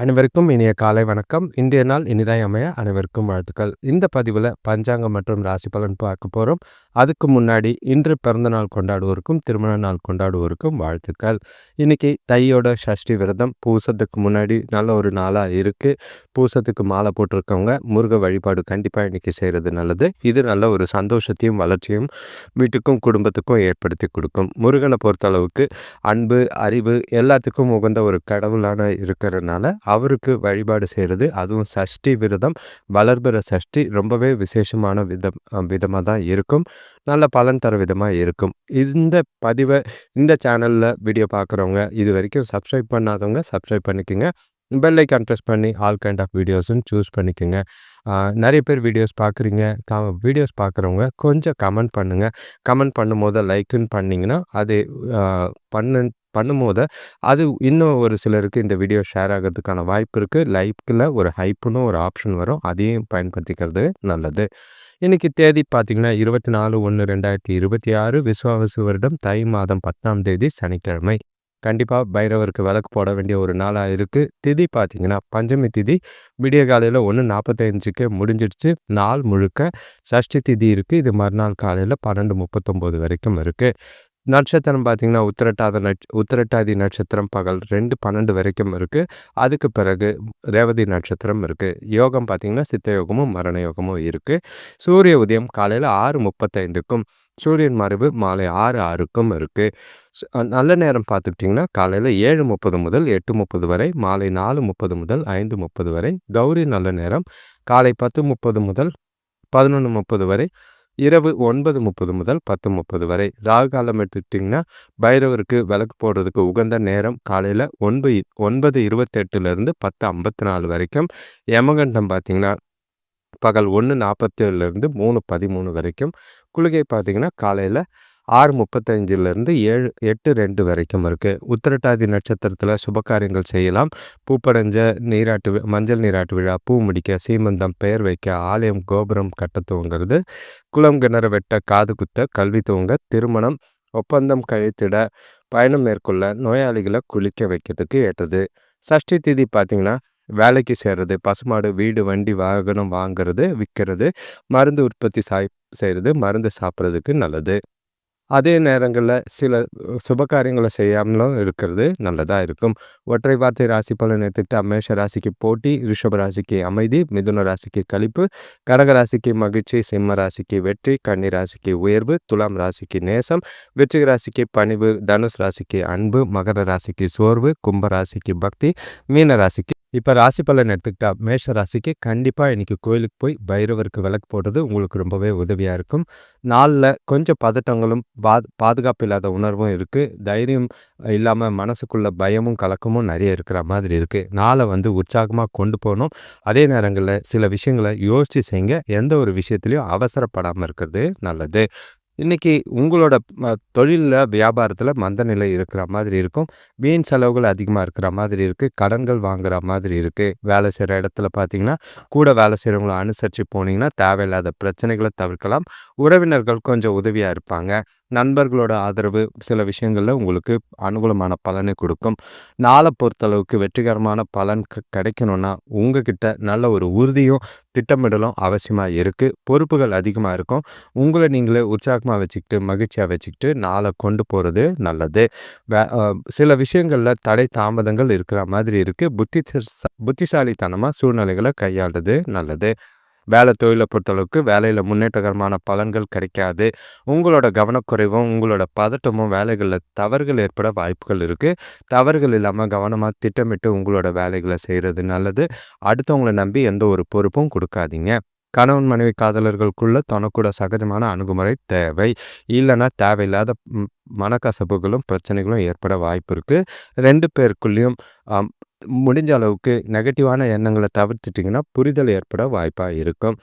அனைவருக்கும் இனிய காலை வணக்கம். இன்றைய நாள் இனிதாய் அமைய அனைவருக்கும் வாழ்த்துக்கள். இந்த பதிவில் பஞ்சாங்கம் மற்றும் ராசி பலன் பார்க்க போகிறோம் அதுக்கு முன்னாடி இன்று பிறந்த நாள் கொண்டாடுவோருக்கும் திருமண நாள் கொண்டாடுவோருக்கும் வாழ்த்துக்கள். இன்றைக்கி தையோட சஷ்டி விரதம். பூசத்துக்கு முன்னாடி நல்ல ஒரு நாளாக இருக்குது பூசத்துக்கு மாலை போட்டிருக்கவங்க முருக வழிபாடு கண்டிப்பாக இன்றைக்கி செய்கிறது நல்லது. இது நல்ல ஒரு சந்தோஷத்தையும் வளர்ச்சியும் வீட்டுக்கும் குடும்பத்துக்கும் ஏற்படுத்தி கொடுக்கும். முருகனை பொறுத்தளவுக்கு அன்பு அறிவு எல்லாத்துக்கும் உகந்த ஒரு கடவுளான இருக்கிறதுனால அவருக்கு வழிபாடு செய்கிறது அதுவும் சஷ்டி விரதம் வளர்பிற சஷ்டி ரொம்பவே விசேஷமான விதம் விதமாக தான் இருக்கும். நல்ல பலன் தர விதமாக இருக்கும். இந்த பதிவை இந்த சேனலில் வீடியோ பார்க்குறவங்க இது வரைக்கும் சப்ஸ்கிரைப் பண்ணாதவங்க சப்ஸ்கிரைப் பண்ணிக்கோங்க. பெல் ஐக்கான் ப்ரெஸ் பண்ணி ஆல் கைண்ட் ஆஃப் வீடியோஸும் சூஸ் பண்ணிக்கோங்க. நிறைய பேர் வீடியோஸ் பார்க்குறீங்க க வீடியோஸ் பார்க்குறவங்க கொஞ்சம் கமெண்ட் பண்ணுங்கள் கமெண்ட் பண்ணும்போது லைக்குன்னு பண்ணிங்கன்னா அது பண்ணு பண்ணும்போது அது இன்னும் ஒரு சிலருக்கு இந்த வீடியோ ஷேர் ஆகிறதுக்கான வாய்ப்பு இருக்குது லைக்கில் ஒரு ஹைப்புன்னு ஒரு ஆப்ஷன் வரும். அதையும் பயன்படுத்திக்கிறது நல்லது. இன்றைக்கி தேதி பார்த்திங்கன்னா இருபத்தி நாலு ஒன்று ரெண்டாயிரத்தி இருபத்தி ஆறு விஸ்வாவசு வருடம். தை மாதம் பத்தாம் தேதி சனிக்கிழமை. கண்டிப்பாக பைரவருக்கு விளக்கு போட வேண்டிய ஒரு நாளாக இருக்குது திதி பார்த்திங்கன்னா பஞ்சமி திதி. விடிய காலையில் ஒன்று நாற்பத்தஞ்சுக்கு முடிஞ்சிடுச்சு. நாள் முழுக்க சஷ்டி திதி இருக்குது இது மறுநாள் காலையில் பன்னெண்டு முப்பத்தொம்போது வரைக்கும் இருக்குது நட்சத்திரம் பார்த்திங்கன்னா உத்திரட்டாத நட்ச உத்திரட்டாதி நட்சத்திரம் பகல் ரெண்டு பன்னெண்டு வரைக்கும் இருக்குது அதுக்கு பிறகு ரேவதி நட்சத்திரம் இருக்குது யோகம் பார்த்திங்கன்னா சித்த யோகமும் மரண யோகமும் இருக்குது சூரிய உதயம் காலையில் ஆறு முப்பத்தைந்துக்கும் சூரியன் மறைவு மாலை ஆறு ஆறுக்கும் இருக்குது நல்ல நேரம் பார்த்துக்கிட்டிங்கன்னா காலையில் ஏழு முப்பது முதல் எட்டு முப்பது வரை மாலை நாலு முப்பது முதல் ஐந்து முப்பது வரை கௌரி நல்ல நேரம். காலை பத்து முப்பது முதல் பதினொன்று முப்பது வரை இரவு ஒன்பது முப்பது முதல் பத்து முப்பது வரை. ராகு காலம் எடுத்துக்கிட்டிங்கன்னா பைரவருக்கு விளக்கு போடுறதுக்கு உகந்த நேரம் காலையில் ஒன்பது ஒன்பது இருபத்தெட்டுலேருந்து பத்து ஐம்பத்தி நாலு வரைக்கும். யமகண்டம் பார்த்திங்கன்னா பகல் ஒன்று நாற்பத்தேழுலேருந்து மூணு பதிமூணு வரைக்கும். குளிகை பார்த்திங்கன்னா காலையில் ஆறு முப்பத்தஞ்சிலேருந்து ஏழு எட்டு ரெண்டு வரைக்கும் இருக்குது உத்திரட்டாதி நட்சத்திரத்தில் சுபகாரியங்கள் செய்யலாம். பூப்படைஞ்ச நீராட்டு மஞ்சள் நீராட்டு விழா பூ முடிக்க சீமந்தம் பெயர் வைக்க ஆலயம் கோபுரம் கட்ட துவங்கிறது. குளம் கிணறு வெட்ட காது குத்த கல்வி துவங்க திருமணம் ஒப்பந்தம் கழித்திட பயணம் மேற்கொள்ள நோயாளிகளை குளிக்க வைக்கிறதுக்கு ஏற்றது. சஷ்டி திதி பார்த்திங்கன்னா வேலைக்கு சேர்றது பசுமாடு வீடு வண்டி வாகனம் வாங்கிறது விற்கிறது மருந்து உற்பத்தி சாய் செய்கிறது மருந்து சாப்பிட்றதுக்கு நல்லது. அதே நேரங்களில் சில சுபகாரியங்களை செய்யாமலும் இருக்கிறது நல்லதாக இருக்கும். ஒற்றை வார்த்தை ராசி பலன் எடுத்துக்கிட்டு அமேஷ ராசிக்கு போட்டி ரிஷப ராசிக்கு அமைதி மிதுன ராசிக்கு கழிப்பு கடக ராசிக்கு மகிழ்ச்சி சிம்ம ராசிக்கு வெற்றி கன்னி ராசிக்கு உயர்வு துலாம் ராசிக்கு நேசம் வெற்றி ராசிக்கு பணிவு தனுஷ் ராசிக்கு அன்பு மகர ராசிக்கு சோர்வு கும்ப ராசிக்கு பக்தி மீன ராசிக்கு இப்போ ராசி பலன் எடுத்துக்கிட்டா மேஷ ராசிக்கு கண்டிப்பாக இன்றைக்கி கோயிலுக்கு போய் பைரவருக்கு விளக்கு போடுறது உங்களுக்கு ரொம்பவே உதவியாக இருக்கும். நாளில் கொஞ்சம் பதட்டங்களும் பா பாதுகாப்பு இல்லாத உணர்வும் இருக்குது தைரியம் இல்லாமல் மனசுக்குள்ள பயமும் கலக்கமும் நிறைய இருக்கிற மாதிரி இருக்குது நாளை வந்து உற்சாகமாக கொண்டு போகணும். அதே நேரங்களில் சில விஷயங்களை யோசித்து செய்யுங்க. எந்த ஒரு விஷயத்துலையும் அவசரப்படாமல் இருக்கிறது நல்லது. இன்றைக்கி உங்களோட தொழிலில் வியாபாரத்தில் மந்த நிலை இருக்கிற மாதிரி இருக்கும். வீண் செலவுகள் அதிகமாக இருக்கிற மாதிரி இருக்குது கடன்கள் வாங்குகிற மாதிரி இருக்குது வேலை செய்கிற இடத்துல பார்த்தீங்கன்னா கூட வேலை செய்கிறவங்கள அனுசரித்து போனீங்கன்னா தேவையில்லாத பிரச்சனைகளை தவிர்க்கலாம். உறவினர்கள் கொஞ்சம் உதவியாக இருப்பாங்க. நண்பர்களோட ஆதரவு சில விஷயங்களில் உங்களுக்கு அனுகூலமான பலனை கொடுக்கும். நாளை பொறுத்தளவுக்கு வெற்றிகரமான பலன் கிடைக்கணும்னா உங்ககிட்ட நல்ல ஒரு உறுதியும் திட்டமிடலும் அவசியமாக இருக்குது பொறுப்புகள் அதிகமாக இருக்கும். உங்களை நீங்களே உற்சாகமாக வச்சுக்கிட்டு மகிழ்ச்சியாக வச்சுக்கிட்டு நாளை கொண்டு போகிறது நல்லது. சில விஷயங்களில் தடை தாமதங்கள் இருக்கிற மாதிரி இருக்குது புத்தி புத்திசாலித்தனமாக சூழ்நிலைகளை கையாளுறது நல்லது. வேலை தொழிலை பொறுத்தளவுக்கு வேலையில் முன்னேற்றகரமான பலன்கள் கிடைக்காது. உங்களோட கவனக்குறைவும் உங்களோட பதட்டமும் வேலைகளில் தவறுகள் ஏற்பட வாய்ப்புகள் இருக்குது தவறுகள் இல்லாமல் கவனமாக திட்டமிட்டு உங்களோட வேலைகளை செய்கிறது நல்லது. அடுத்தவங்களை நம்பி எந்த ஒரு பொறுப்பும் கொடுக்காதீங்க. கணவன் மனைவி காதலர்களுக்குள்ள தனக்கூட சகஜமான அணுகுமுறை தேவை. இல்லைன்னா தேவையில்லாத மனக்கசப்புகளும் பிரச்சனைகளும் ஏற்பட வாய்ப்பு இருக்குது ரெண்டு பேருக்குள்ளேயும் முடிஞ்ச அளவுக்கு நெகட்டிவான எண்ணங்களை தவிர்த்துட்டிங்கன்னா புரிதல் ஏற்பட வாய்ப்பாக இருக்கும்.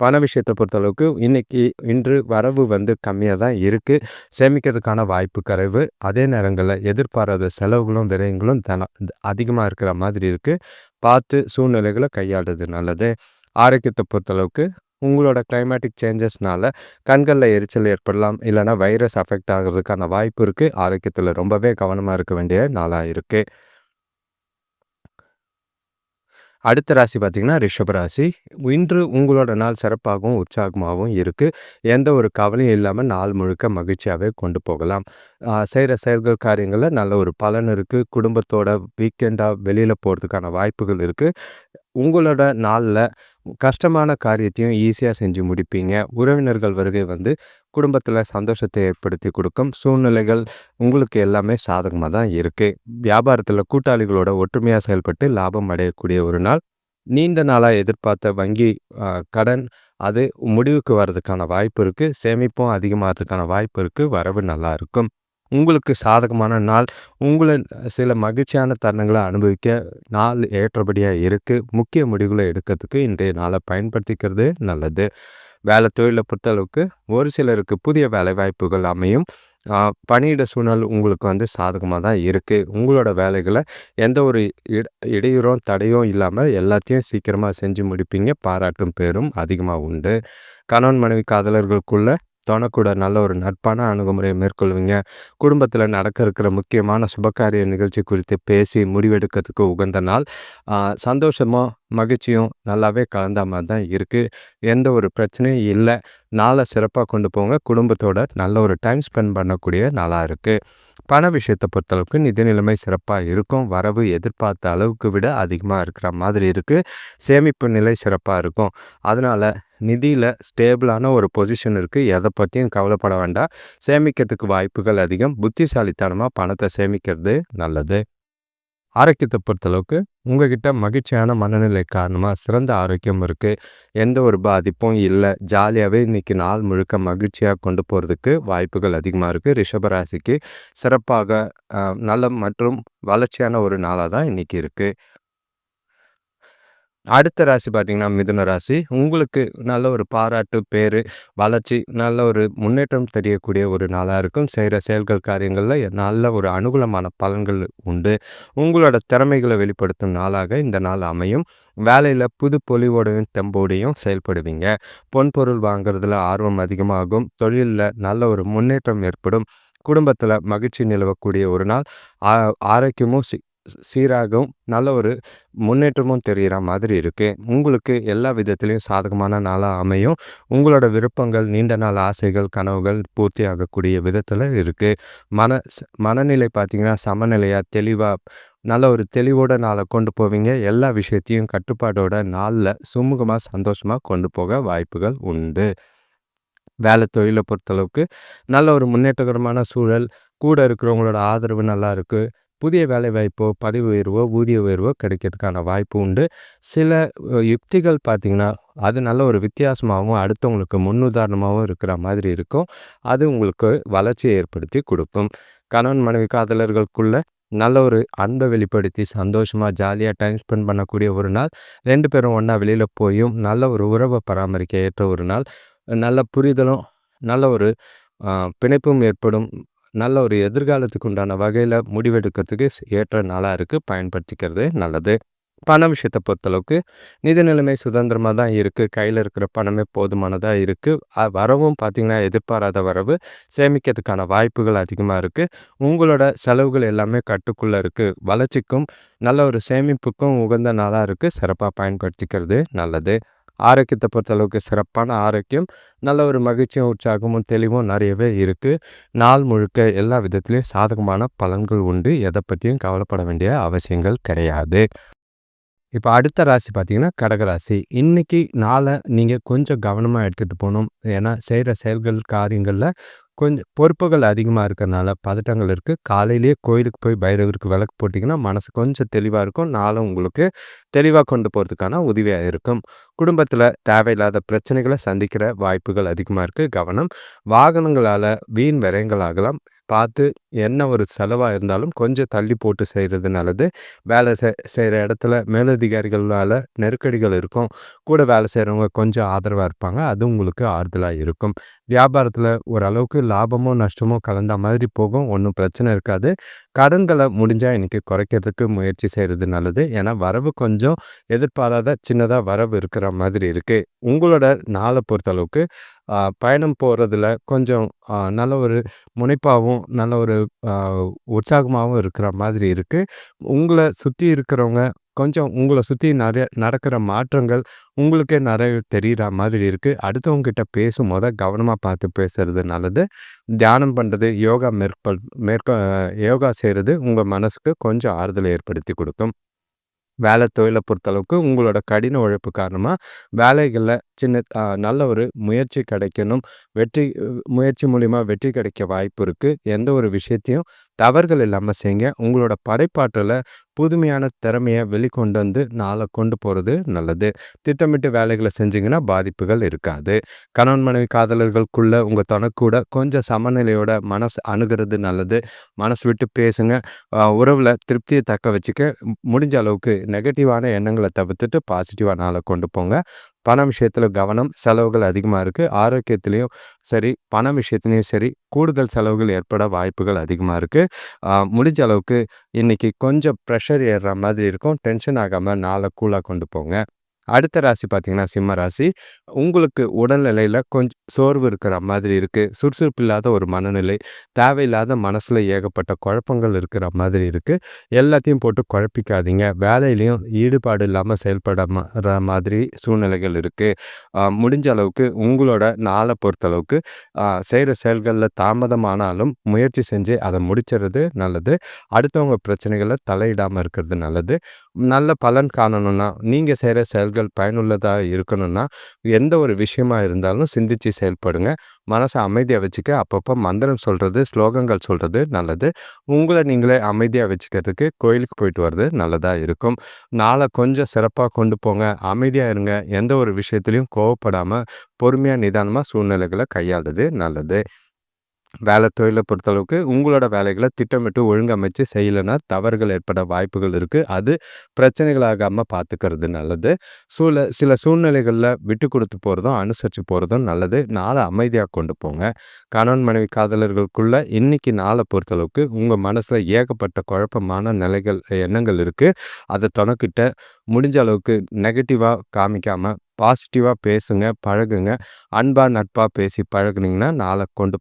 பண விஷயத்தை பொறுத்தளவுக்கு இன்றைக்கி இன்று வரவு வந்து கம்மியாக தான் இருக்குது சேமிக்கிறதுக்கான வாய்ப்பு குறைவு. அதே நேரங்களில் எதிர்பாராத செலவுகளும் விரயங்களும் தன அதிகமாக இருக்கிற மாதிரி இருக்குது பார்த்து சூழ்நிலைகளை கையாளுறது நல்லது. ஆரோக்கியத்தை பொறுத்தளவுக்கு உங்களோட கிளைமேட்டிக் சேஞ்சஸ்னால கண்களில் எரிச்சல் ஏற்படலாம். இல்லைனா வைரஸ் அஃபெக்ட் ஆகிறதுக்கான வாய்ப்பு இருக்குது ஆரோக்கியத்தில் ரொம்பவே கவனமாக இருக்க வேண்டிய நாளாக இருக்குது அடுத்த ராசி பார்த்திங்கன்னா ரிஷபராசி இன்று உங்களோட நாள் சிறப்பாகவும் உற்சாகமாகவும் இருக்குது எந்த ஒரு கவலையும் இல்லாமல் நாள் முழுக்க மகிழ்ச்சியாகவே கொண்டு போகலாம். செய்கிற செயல்கள் காரியங்களில் நல்ல ஒரு பலன் இருக்குது குடும்பத்தோட வீக்கெண்டாக வெளியில் போகிறதுக்கான வாய்ப்புகள் இருக்குது உங்களோட நாளில் கஷ்டமான காரியத்தையும் ஈஸியாக செஞ்சு முடிப்பீங்க. உறவினர்கள் வருகை வந்து குடும்பத்தில் சந்தோஷத்தை ஏற்படுத்தி கொடுக்கும். சூழ்நிலைகள் உங்களுக்கு எல்லாமே சாதகமாக தான் இருக்குது வியாபாரத்தில் கூட்டாளிகளோட ஒற்றுமையாக செயல்பட்டு லாபம் அடையக்கூடிய ஒரு நாள். நீண்ட நாளாக எதிர்பார்த்த வங்கி கடன் அது முடிவுக்கு வர்றதுக்கான வாய்ப்பு இருக்குது சேமிப்பும் அதிகமாகிறதுக்கான வாய்ப்பு இருக்குது வரவு நல்லா இருக்கும். உங்களுக்கு சாதகமான நாள். உங்களை சில மகிழ்ச்சியான தருணங்களை அனுபவிக்க நாள் ஏற்றபடியாக இருக்குது முக்கிய முடிவுகளை எடுக்கிறதுக்கு இன்றைய நாளை பயன்படுத்திக்கிறது நல்லது. வேலை தொழிலை பொறுத்தளவுக்கு ஒரு சிலருக்கு புதிய வேலை வாய்ப்புகள் அமையும். பணியிட சூழல் உங்களுக்கு வந்து சாதகமாக தான் இருக்குது உங்களோட வேலைகளை எந்த ஒரு இட இடையூறும் தடையும் இல்லாமல் எல்லாத்தையும் சீக்கிரமாக செஞ்சு முடிப்பீங்க. பாராட்டும் பேரும் அதிகமாக உண்டு. கணவன் மனைவி காதலர்களுக்குள்ள தோணக்கூட நல்ல ஒரு நட்பான அணுகுமுறையை மேற்கொள்வீங்க. குடும்பத்தில் நடக்க இருக்கிற முக்கியமான சுபகாரிய நிகழ்ச்சி குறித்து பேசி முடிவெடுக்கிறதுக்கு உகந்த நாள். சந்தோஷமும் மகிழ்ச்சியும் நல்லாவே கலந்த மாதிரி தான் இருக்குது எந்த ஒரு பிரச்சனையும் இல்லை. நாளை சிறப்பாக கொண்டு போங்க. குடும்பத்தோட நல்ல ஒரு டைம் ஸ்பெண்ட் பண்ணக்கூடிய நாளாக இருக்குது பண விஷயத்தை பொறுத்தளவுக்கு நிதி நிலைமை சிறப்பாக இருக்கும். வரவு எதிர்பார்த்த அளவுக்கு விட அதிகமாக இருக்கிற மாதிரி இருக்குது சேமிப்பு நிலை சிறப்பாக இருக்கும். அதனால் நிதியில் ஸ்டேபிளான ஒரு பொசிஷன் இருக்குது எதை பற்றியும் கவலைப்பட வேண்டாம். சேமிக்கிறதுக்கு வாய்ப்புகள் அதிகம். புத்திசாலித்தனமாக பணத்தை சேமிக்கிறது நல்லது. ஆரோக்கியத்தை பொறுத்தளவுக்கு உங்ககிட்ட மகிழ்ச்சியான மனநிலை காரணமாக சிறந்த ஆரோக்கியம் இருக்குது எந்த ஒரு பாதிப்பும் இல்லை. ஜாலியாகவே இன்றைக்கி நாள் முழுக்க மகிழ்ச்சியாக கொண்டு போகிறதுக்கு வாய்ப்புகள் அதிகமாக இருக்குது ரிஷபராசிக்கு சிறப்பாக நல்ல மற்றும் வளர்ச்சியான ஒரு நாளாக தான் இன்றைக்கி இருக்குது அடுத்த ராசி பார்த்திங்கன்னா மிதுன ராசி. உங்களுக்கு நல்ல ஒரு பாராட்டு பேர் வளர்ச்சி நல்ல ஒரு முன்னேற்றம் தெரியக்கூடிய ஒரு நாளாக இருக்கும். செய்கிற செயல்கள் காரியங்களில் நல்ல ஒரு அனுகூலமான பலன்கள் உண்டு. உங்களோட திறமைகளை வெளிப்படுத்தும் நாளாக இந்த நாள் அமையும். வேலையில் புது பொலிவோடையும் தெம்போடையும் செயல்படுவீங்க. பொன்பொருள் வாங்குறதுல ஆர்வம் அதிகமாகும். தொழிலில் நல்ல ஒரு முன்னேற்றம் ஏற்படும். குடும்பத்தில் மகிழ்ச்சி நிலவக்கூடிய ஒரு நாள். ஆரோக்கியமும் சி சீராகவும் நல்ல ஒரு முன்னேற்றமும் தெரிகிற மாதிரி இருக்குது உங்களுக்கு எல்லா விதத்துலேயும் சாதகமான நாளாக அமையும். உங்களோட விருப்பங்கள் நீண்ட நாள் ஆசைகள் கனவுகள் பூர்த்தி ஆகக்கூடிய விதத்தில் இருக்குது மன மனநிலை பார்த்திங்கன்னா சமநிலையாக தெளிவாக நல்ல ஒரு தெளிவோட நாளை கொண்டு போவீங்க. எல்லா விஷயத்தையும் கட்டுப்பாடோட நாளில் சுமூகமாக சந்தோஷமாக கொண்டு போக வாய்ப்புகள் உண்டு. வேலை தொழிலை பொறுத்தளவுக்கு நல்ல ஒரு முன்னேற்றகரமான சூழல் கூட இருக்கிறவங்களோட ஆதரவு நல்லா இருக்குது புதிய வேலைவாய்ப்போ பதவி உயர்வோ ஊதிய உயர்வோ கிடைக்கிறதுக்கான வாய்ப்பு உண்டு. சில யுக்திகள் பார்த்திங்கன்னா அது நல்ல ஒரு வித்தியாசமாகவும் அடுத்தவங்களுக்கு முன்னுதாரணமாகவும் இருக்கிற மாதிரி இருக்கும். அது உங்களுக்கு வளர்ச்சியை ஏற்படுத்தி கொடுக்கும். கணவன் மனைவி காதலர்களுக்குள்ள நல்ல ஒரு அன்பை வெளிப்படுத்தி சந்தோஷமாக ஜாலியாக டைம் ஸ்பெண்ட் பண்ணக்கூடிய ஒரு நாள். ரெண்டு பேரும் ஒன்றா வெளியில் போயும் நல்ல ஒரு உறவை பராமரிக்க ஏற்ற ஒரு நாள். நல்ல புரிதலும் நல்ல ஒரு பிணைப்பும் ஏற்படும். நல்ல ஒரு எதிர்காலத்துக்கு உண்டான வகையில் முடிவெடுக்கிறதுக்கு ஏற்ற நாளாக இருக்குது பயன்படுத்திக்கிறது நல்லது. பண விஷயத்தை பொறுத்தளவுக்கு நிதி நிலைமை சுதந்திரமாக தான் இருக்குது கையில் இருக்கிற பணமே போதுமானதாக இருக்குது வரவும் பார்த்திங்கன்னா எதிர்பாராத வரவு சேமிக்கிறதுக்கான வாய்ப்புகள் அதிகமாக இருக்குது உங்களோட செலவுகள் எல்லாமே கட்டுக்குள்ளே இருக்குது வளர்ச்சிக்கும் நல்ல ஒரு சேமிப்புக்கும் உகந்த நாளாக இருக்குது சிறப்பாக பயன்படுத்திக்கிறது நல்லது. ஆரோக்கியத்தை பொறுத்தளவுக்கு சிறப்பான ஆரோக்கியம் நல்ல ஒரு மகிழ்ச்சியும் உற்சாகமும் தெளிவும் நிறையவே இருக்குது நாள் முழுக்க எல்லா விதத்துலேயும் சாதகமான பலன்கள் உண்டு. எதை பற்றியும் கவலைப்பட வேண்டிய அவசியங்கள் கிடையாது. இப்போ அடுத்த ராசி பார்த்தீங்கன்னா கடகராசி இன்றைக்கி நாளை நீங்கள் கொஞ்சம் கவனமாக எடுத்துகிட்டு போகணும் ஏன்னா செய்கிற செயல்கள் காரியங்களில் கொஞ்சம் பொறுப்புகள் அதிகமாக இருக்கிறனால பதட்டங்கள் இருக்குது காலையிலேயே கோயிலுக்கு போய் பைரவருக்கு விளக்கு போட்டிங்கன்னா மனசு கொஞ்சம் தெளிவாக இருக்கும். நாளும் உங்களுக்கு தெளிவாக கொண்டு போகிறதுக்கான உதவியாக இருக்கும். குடும்பத்தில் தேவையில்லாத பிரச்சனைகளை சந்திக்கிற வாய்ப்புகள் அதிகமாக இருக்குது கவனம். வாகனங்களால் வீண் விரயங்கள் ஆகலாம். பார்த்து என்ன ஒரு செலவாக இருந்தாலும் கொஞ்சம் தள்ளி போட்டு செய்கிறது நல்லது. வேலை செய்கிற இடத்துல மேலதிகாரிகளால் நெருக்கடிகள் இருக்கும். கூட வேலை செய்கிறவங்க கொஞ்சம் ஆதரவாக இருப்பாங்க. அது உங்களுக்கு ஆறுதலாக இருக்கும். வியாபாரத்தில் ஓரளவுக்கு லாபமோ நஷ்டமோ கலந்த மாதிரி போகும். ஒன்றும் பிரச்சனை இருக்காது. கடன்களை முடிஞ்சால் இன்றைக்கி குறைக்கிறதுக்கு முயற்சி செய்கிறது நல்லது. ஏன்னா வரவு கொஞ்சம் எதிர்பாராத சின்னதாக வரவு இருக்கிற மாதிரி இருக்குது உங்களோட நாளை பொறுத்தளவுக்கு பயணம் போகிறதுல கொஞ்சம் நல்ல ஒரு முனைப்பாகவும் நல்ல ஒரு உற்சாகமாகவும் இருக்கிற மாதிரி இருக்குது உங்களை சுற்றி இருக்கிறவங்க கொஞ்சம் உங்களை சுற்றி நிறைய நடக்கிற மாற்றங்கள் உங்களுக்கே நிறைய தெரிகிற மாதிரி இருக்குது அடுத்தவங்ககிட்ட பேசும் கவனமாக பார்த்து பேசுறது நல்லது. தியானம் பண்ணுறது யோகா மேற்கொள் மேற்கொ யோகா செய்கிறது உங்கள் மனசுக்கு கொஞ்சம் ஆறுதலை ஏற்படுத்தி கொடுக்கும். வேலை தொழிலை பொறுத்தளவுக்கு உங்களோட கடின உழைப்பு காரணமாக வேலைகளில் சின்ன நல்ல ஒரு முயற்சி கிடைக்கணும். வெற்றி முயற்சி மூலிமா வெற்றி கிடைக்க வாய்ப்பு இருக்குது எந்த ஒரு விஷயத்தையும் தவறுகள் இல்லாமல் செய்யுங்க உங்களோட படைப்பாற்றலை புதுமையான திறமையை வெளிக்கொண்டு வந்து நாளை கொண்டு போகிறது நல்லது. திட்டமிட்டு வேலைகளை செஞ்சிங்கன்னா பாதிப்புகள் இருக்காது. கணவன் மனைவி காதலர்களுக்குள்ள உங்கள் தனக்கூட கொஞ்சம் சமநிலையோட மனசு அணுகிறது நல்லது. மனசு விட்டு பேசுங்க. உறவில் திருப்தியை தக்க வச்சுக்க. முடிஞ்ச அளவுக்கு நெகட்டிவான எண்ணங்களை தவிர்த்துட்டு பாசிட்டிவாக நாளை கொண்டு போங்க. பண விஷயத்தில் கவனம் செலவுகள் அதிகமாக இருக்குது ஆரோக்கியத்துலேயும் சரி பண விஷயத்துலேயும் சரி கூடுதல் செலவுகள் ஏற்பட வாய்ப்புகள் அதிகமாக இருக்குது முடிஞ்ச அளவுக்கு இன்றைக்கி கொஞ்சம் ப்ரெஷர் ஏறுற மாதிரி இருக்கும். டென்ஷன் ஆகாமல் நாளை கூலாக கொண்டு போங்க. அடுத்த ராசி பார்த்தீங்கன்னா சிம்ம ராசி. உங்களுக்கு உடல்நிலையில் கொஞ்சம் சோர்வு இருக்கிற மாதிரி இருக்குது சுறுசுறுப்பு இல்லாத ஒரு மனநிலை தேவையில்லாத மனசில் ஏகப்பட்ட குழப்பங்கள் இருக்கிற மாதிரி இருக்குது எல்லாத்தையும் போட்டு குழப்பிக்காதீங்க. வேலையிலையும் ஈடுபாடு இல்லாமல் செயல்பட மாதிரி சூழ்நிலைகள் இருக்குது முடிஞ்ச அளவுக்கு உங்களோட நாளை பொறுத்தளவுக்கு செய்கிற செயல்களில் தாமதமானாலும் முயற்சி செஞ்சு அதை முடிச்சிடுறது நல்லது. அடுத்தவங்க பிரச்சனைகளை தலையிடாமல் இருக்கிறது நல்லது. நல்ல பலன் காணணும்னா நீங்கள் செய்கிற செயல்கள் பயனுள்ளதாக இருக்கணும்னா எந்த ஒரு விஷயமா இருந்தாலும் சிந்திச்சு செயல்படுங்க. மனசை அமைதியாக வச்சுக்க அப்பப்போ மந்திரம் சொல்கிறது ஸ்லோகங்கள் சொல்கிறது நல்லது. உங்களை நீங்களே அமைதியாக வச்சுக்கிறதுக்கு கோயிலுக்கு போயிட்டு வர்றது நல்லதாக இருக்கும். நாளை கொஞ்சம் சிறப்பாக கொண்டு போங்க. அமைதியாக இருங்க. எந்த ஒரு விஷயத்துலையும் கோவப்படாமல் பொறுமையாக நிதானமாக சூழ்நிலைகளை கையாளுறது நல்லது. வேலை தொழிலை பொறுத்தளவுக்கு உங்களோட வேலைகளை திட்டமிட்டு ஒழுங்கமைச்சு செய்யலைன்னா தவறுகள் ஏற்பட வாய்ப்புகள் இருக்குது அது பிரச்சனைகளாகாமல் பார்த்துக்கிறது நல்லது. சூழ சில சூழ்நிலைகளில் விட்டு கொடுத்து போகிறதும் அனுசரித்து போகிறதும் நல்லது. நாளை அமைதியாக கொண்டு போங்க. கணவன் மனைவி காதலர்களுக்குள்ளே இன்னைக்கு நாளை பொறுத்தளவுக்கு உங்கள் மனசில் ஏகப்பட்ட குழப்பமான நிலைகள் எண்ணங்கள் இருக்குது அதை தொணக்கிட்ட முடிஞ்ச அளவுக்கு நெகட்டிவாக காமிக்காமல் பாசிட்டிவாக பேசுங்க பழகுங்க. அன்பாக நட்பாக பேசி பழகுனீங்கன்னா நாளை கொண்டு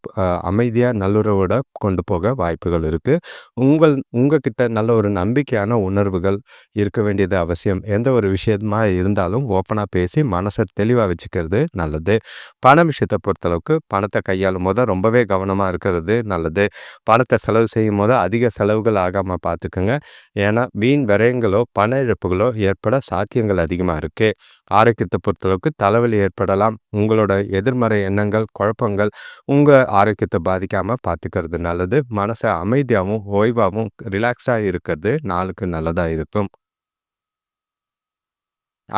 அமைதியாக நல்லுறவோட கொண்டு போக வாய்ப்புகள் இருக்குது உங்கள் உங்ககிட்ட நல்ல ஒரு நம்பிக்கையான உணர்வுகள் இருக்க வேண்டியது அவசியம். எந்த ஒரு விஷயமா இருந்தாலும் ஓப்பனாக பேசி மனசை தெளிவாக வச்சுக்கிறது நல்லது. பண விஷயத்தை பொறுத்தளவுக்கு பணத்தை கையாளும் போது ரொம்பவே கவனமாக இருக்கிறது நல்லது. பணத்தை செலவு செய்யும் போது அதிக செலவுகள் ஆகாமல் பார்த்துக்குங்க ஏன்னா வீண் விரயங்களோ பண இழப்புகளோ ஏற்பட சாத்தியங்கள் அதிகமாக இருக்குது ஆரோக்கியத்தை பொறுத்தளவுக்கு தலைவலி ஏற்படலாம். உங்களோட எதிர்மறை எண்ணங்கள் குழப்பங்கள் உங்கள் ஆரோக்கியத்தை பாதிக்காமல் பார்த்துக்கிறது நல்லது. மனசை அமைதியாகவும் ஓய்வாகவும் ரிலாக்ஸாக இருக்கிறது நாளுக்கு நல்லதாக இருக்கும்.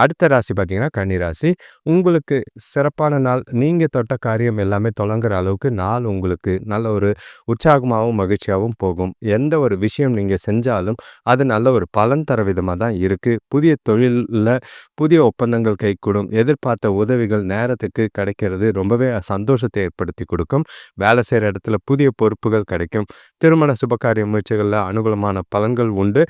அடுத்த ராசி பார்த்தீங்கன்னா கன்னிராசி உங்களுக்கு சிறப்பான நாள் நீங்கள் தொட்ட காரியம் எல்லாமே தொடங்குற அளவுக்கு நாள் உங்களுக்கு நல்ல ஒரு உற்சாகமாகவும் மகிழ்ச்சியாகவும் போகும். எந்த ஒரு விஷயம் நீங்கள் செஞ்சாலும் அது நல்ல ஒரு பலன் தர விதமாக தான் இருக்குது புதிய தொழிலில் புதிய ஒப்பந்தங்கள் கைக்கூடும் எதிர்பார்த்த உதவிகள் நேரத்துக்கு கிடைக்கிறது ரொம்பவே சந்தோஷத்தை ஏற்படுத்தி கொடுக்கும். வேலை செய்கிற இடத்துல புதிய பொறுப்புகள் கிடைக்கும். திருமண சுபகாரிய முயற்சிகளில் அனுகூலமான பலன்கள் உண்டு.